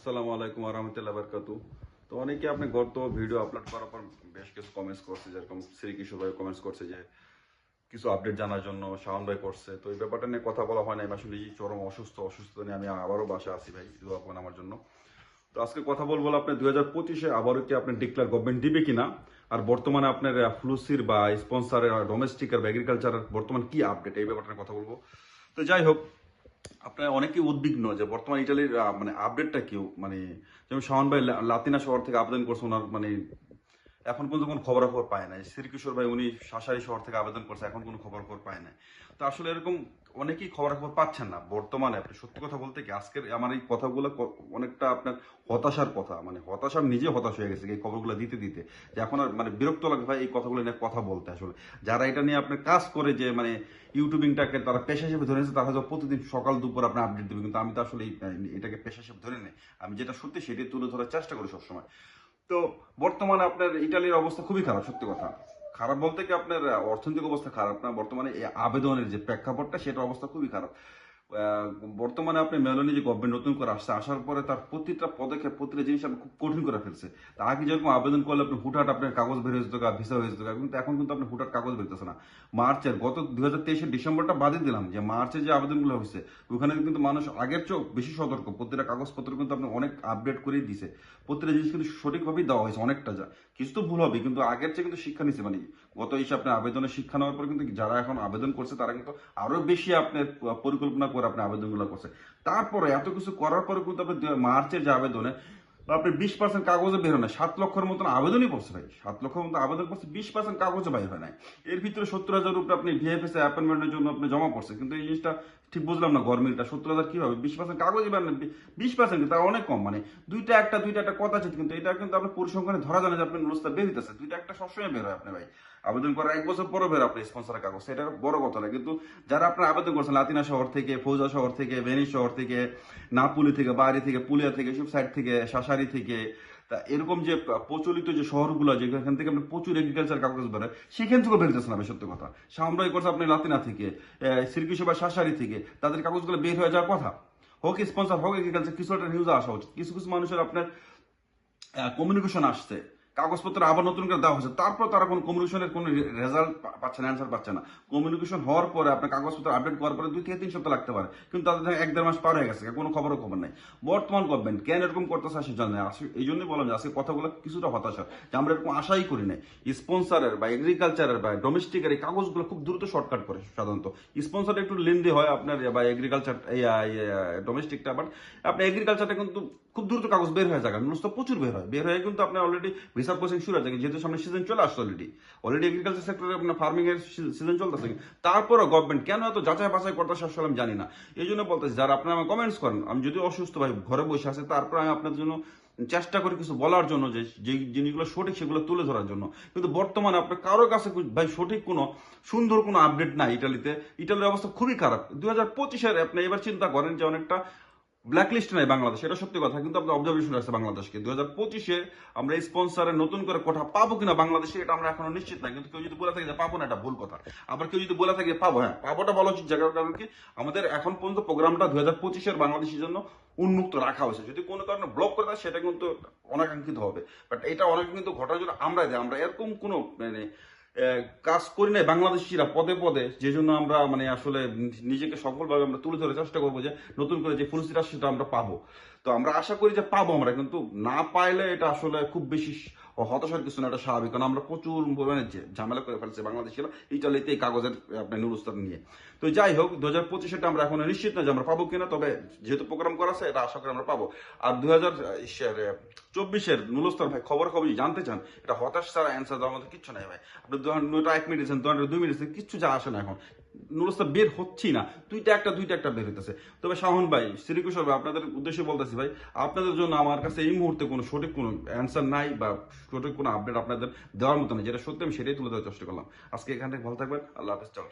আসসালামু আলাইকুম আরহামতুল্লাহ বারকাতু তো অনেকে আপনি গত ভিডিও আপলোড করার পর বেশ কিছু কমেন্টস করছে, যেরকম শ্রী কিশোর ভাই কমেন্টস করছে যে কিছু আপডেট জানার জন্য, শাওন ভাই করছে। তো এই ব্যাপারটা নিয়ে কথা বলা হয় না আসলে চরম অসুস্থ অসুস্থ নিয়ে আমি আবারও বাসা আছি ভাই, দোয়া করুন আমার জন্য। তো আজকে কথা বলব আপনি দুই হাজার পঁচিশে আবারও কি আপনি ডিক্লেয়ার গভর্নমেন্ট দিবে কিনা? আর বর্তমানে আপনার ফ্লুসির বা স্পন্সারের ডোমেস্টিক আর এগ্রিকালচারের বর্তমান কি আপডেট এই ব্যাপারটা কথা বলব। তো যাই হোক আপনার অনেকেই উদ্বিগ্ন যে বর্তমান ইটালির মানে আপডেটটা কি? মানে যেমন শাহন ভাই লাতিনা শহর থেকে আবেদন করছে, ওনার মানে এখন পর্যন্ত কোনো খবরাখবর পায় নাই। শ্রীকিশোর ভাই, উনি শাসারি শহর থেকে আবেদন করছে, এখন কোনো খবরাখবর পায় নাই। তো আসলে এরকম অনেকেই খবরাখবর পাচ্ছেন না, বর্তমানে। আপনি সত্যি কথা বলতে কি, আজকের আমার এই কথাগুলো অনেকটা আপনার হতাশার কথা। মানে হতাশা নিজে হতাশ হয়ে গেছে এই খবরগুলো দিতে দিতে। যে এখন আর মানে বিরক্ত লাগে ভাই এই কথাগুলো নিয়ে কথা বলতে আসলে। যারা এটা নিয়ে আপনার কাজ করে যে মানে ইউটিউবিংটাকে তারা পেশা হিসেবে ধরে নিয়েছে, তারা প্রতিদিন সকাল দুপুর আপনি আপডেট দেবে। কিন্তু আমি তো আসলে এটাকে পেশা হিসেবে ধরে নেই। আমি যেটা সত্যি সেটি তুলে ধরার চেষ্টা করি সবসময়। তো বর্তমানে আপনার ইটালির অবস্থা খুবই খারাপ, সত্যি কথা। খারাপ বলতে কি আপনার অর্থনৈতিক অবস্থা খারাপ না, বর্তমানে এই আবেদনের যে প্রেক্ষাপটটা সেটা অবস্থা খুবই খারাপ। বর্তমানে আপনি মেলোনি যে গভর্নমেন্ট নতুন করে আসছে, আসার পরে তার প্রতিটা পদক্ষেপ, প্রতিটা জিনিস আপনি খুব কঠিন করে ফেলছে। তা আগে যেরকম আবেদন করলে আপনি হুটহাট আপনার কাগজ বের হয়ে যেত ভিসা হয়ে যেত কিন্তু এখন কিন্তু আপনি হুটহাট কাগজ বেরতেছে না। মার্চের, গত দুই হাজার তেইশের ডিসেম্বরটা বাদে দিলাম যে মার্চে যে আবেদনগুলো হয়েছে ওখানে কিন্তু মানুষ আগের চেয়েও বেশি সতর্ক। প্রতিটা কাগজপত্র কিন্তু আপনি অনেক আপডেট করেই দিছে। প্রতিটা জিনিস কিন্তু সঠিকভাবেই দেওয়া হয়েছে অনেকটা যা। কিছু তো ভুল হবে, কিন্তু আগের চেয়ে কিন্তু শিক্ষা নিচ্ছে মানে গত হিসেবে আপনি আবেদনের শিক্ষা নেওয়ার পর কিন্তু যারা এখন আবেদন করছে, তারা কিন্তু আরও বেশি আপনার পরিকল্পনা করে আপনি আবেদনগুলো করছে তারপরে এত কিছু করার পরে কিন্তু আপনি মার্চের যে আবেদনে আপনি বিশ পার্সেন্ট কাগজে বের হয় না। সাত লক্ষের মতন আবেদনই পড়ছে ভাই। সাত লক্ষের মতো আবেদন করছে বিশ পার্সেন্ট কাগজে বাইর হয় নাই। এর ভিতরে সত্তর হাজার রুপে আপনি ভিএফএস অ্যাপয়েন্টমেন্টের জন্য আপনি জমা করছে কিন্তু এই জিনিসটা ঠিক বুঝলাম না গভর্নমেন্টটা। সত্তর হাজার কীভাবে? বিশ পার্সেন্ট কাগজে না। বিশ পার্সেন্ট তা অনেক কম। মানে দুইটা একটা দুইটা একটা কথা আছে কিন্তু এটা কিন্তু আপনার পরিসংখ্যানে ধরা যায় না যে আপনার নুসটা বের হইতেছে। দুইটা একটা সবসময় বের হয় আপনি ভাই। আবেদন করার এক বছর পরও বের আপনি স্পন্সরের কাগজ। সেটা বড় কথা না। কিন্তু যারা আপনার আবেদন করছেন, লাতিনা শহর থেকে, ফৌজা শহর থেকে, ভেনিস শহর থেকে, নাপুলি থেকে, বাড়ি থেকে, পুলিয়া থেকে সব সাইড থেকে, শাসারি থেকে, তা এরকম যে প্রচলিত যে শহরগুলো যেখান থেকে আপনি প্রচুর এগ্রিকালচার কাগজ বেরোয়, সেখান থেকেও বেরোতেছে না সত্যি কথা। সামরাই করছে আপনি লাতিনা থেকে শ্রীকৃষ্ণ বা শাসারি থেকে, তাদের কাগজগুলো বের হয়ে যাওয়ার কথা। হোক স্পন্সর হোক এগ্রিকালচার কিছু একটা নিউজ আসা উচিত। কিছু কিছু মানুষের আপনার কমিউনিকেশন আসছে। কাগজপত্র আবার নতুন করে দেওয়া হচ্ছে তারপর তারা কোনো কমিউনিকেশনের কোনো রেজাল্ট পাচ্ছে না অ্যান্সার পাচ্ছে না। কমিউনিকেশন হওয়ার পরে আপনার কাগজপত্র আপডেট করার পরে দুই থেকে তিন সপ্তাহ লাগতে পারে। কিন্তু তাদের এক দেড় মাস পার হয়ে গেছে, কোনো খবরও খবর নাই। বর্তমান গভর্নমেন্ট কেন এরকম করতেছে সে জানে না। আসলে এই জন্যই বললাম যে আজকে কথাগুলো কিছুটা হতাশা, যে আমরা এরকম আশাই করি নাই। স্পন্সারের বা এগ্রিকালচারের বা ডোমেস্টিকের এই কাগজগুলো খুব দ্রুত শর্টকাট করে সাধারণত। স্পন্সার একটু লেন্দি হয় আপনার বা এগ্রিকালচার ডোমেস্টিকটা বাট আপনার এগ্রিকালচারটা কিন্তু খুব দ্রুত কাগজ বের হয়ে যায়। নুসটা প্রচুর বের হয়। বের হয়ে কিন্তু আপনার অলরেডি ভিসা প্রসেসিং শুরু হয়ে যায় যেহেতু সামনে সিজন চলে আসছে অলরেডি অলরেডি এগ্রিকালচার সেক্টরে আপনার ফার্মিং এর সিজন চলতেছে তারপরও গভর্নমেন্ট কেন এত যাচাই বাছাই করতেছে আসলে আমি জানি না। এই জন্য বলতেছি, যারা আপনারা আমার কমেন্টস করেন, আমি যদি অসুস্থ ভাই ঘরে বসে আছে, তারপর আমি আপনাদের জন্য চেষ্টা করি কিছু বলার জন্য যে যে জিনিসগুলো সঠিক সেগুলো তুলে ধরার জন্য। কিন্তু বর্তমানে আপনার কারও কাছে ভাই সঠিক কোনো, সুন্দর কোনো আপডেট নাই ইটালিতে। ইটালির অবস্থা খুবই খারাপ। দুই হাজার পঁচিশের আপনি এবার চিন্তা করেন যে অনেকটা ব্ল্যাকলিস্ট নাই বাংলাদেশ, এটা সত্যি কথা, কিন্তু আপনার অবজারভেশন আছে বাংলাদেশকে। দু হাজার পঁচিশে আমরা স্পন্সারে নতুন করে কোঠা পাবো কিনা বাংলাদেশে, এটা আমরা এখনও নিশ্চিত না কিন্তু কেউ যদি বলে থাকে যে পাবো না, এটা ভুল কথা। আবার কেউ যদি বলে থাকে পাবো হ্যাঁ পাবোটা বলা উচিত জায়গার কারণ কি আমাদের এখন পর্যন্ত প্রোগ্রামটা দু হাজার পঁচিশের বাংলাদেশের জন্য উন্মুক্ত রাখা হয়েছে। যদি কোনো কারণে ব্লক করে দেয়, সেটা কিন্তু অনাকাঙ্ক্ষিত হবে। বাট এটা অনাকাঙ্ক্ষিত ঘটার জন্য আমরাই দেয়। আমরা এরকম কোনো মানে কাজ করি নাই, বাংলাদেশিরা পদে পদে। যে জন্য আমরা মানে আসলে নিজেকে সফলভাবে আমরা তুলে ধরার চেষ্টা করব যে, নতুন করে যে ফুলসিটা সেটা আমরা পাবো। তো আমরা আশা করি যে পাবো আমরা, কিন্তু না পাইলে এটা আসলে খুব বেশি হতাশার কিছু না, এটা স্বাভাবিক। কারণ আমরা প্রচুর পরিমাণে ঝামেলা করে ফেলছে বাংলাদেশিরা ইটালিতে এই কাগজের আপনার নুরুস্তান নিয়ে। তো যাই হোক দু হাজার পঁচিশেটা আমরা এখন নিশ্চিত না যে আমরা পাবো কিনা, তবে যেহেতু প্রোগ্রাম করা আছে, এটা আশা করি আমরা পাবো। আর দু হাজার চব্বিশের নুরুস্তান ভাই খবর খবর জানতে চান? এটা হতাশ ছাড়া অ্যান্সার দেওয়ার মতো কিচ্ছু নাই ভাই। আপনি দু ঘণ্টা এক মিনিট দুই মিনিট কিচ্ছু যা আসে না এখন। নুরুস্তান বের হচ্ছি না। দুইটা একটা দুইটা একটা বের হইতেছে। তবে শাহন ভাই শ্রীকৃষ্ণ ভাই, আপনাদের উদ্দেশ্যে বলতেছি ভাই, আপনাদের জন্য আমার কাছে এই মুহূর্তে কোনো সঠিক কোনো অ্যান্সার নাই বা সঠিক কোনো আপডেট আপনাদের দেওয়ার মতো নেই। যেটা সত্যি আমি সেটাই তুলে দেওয়ার চেষ্টা করলাম। আজকে এখান থেকে ভালো থাকবেন। আল্লাহ হাফেজ। চাও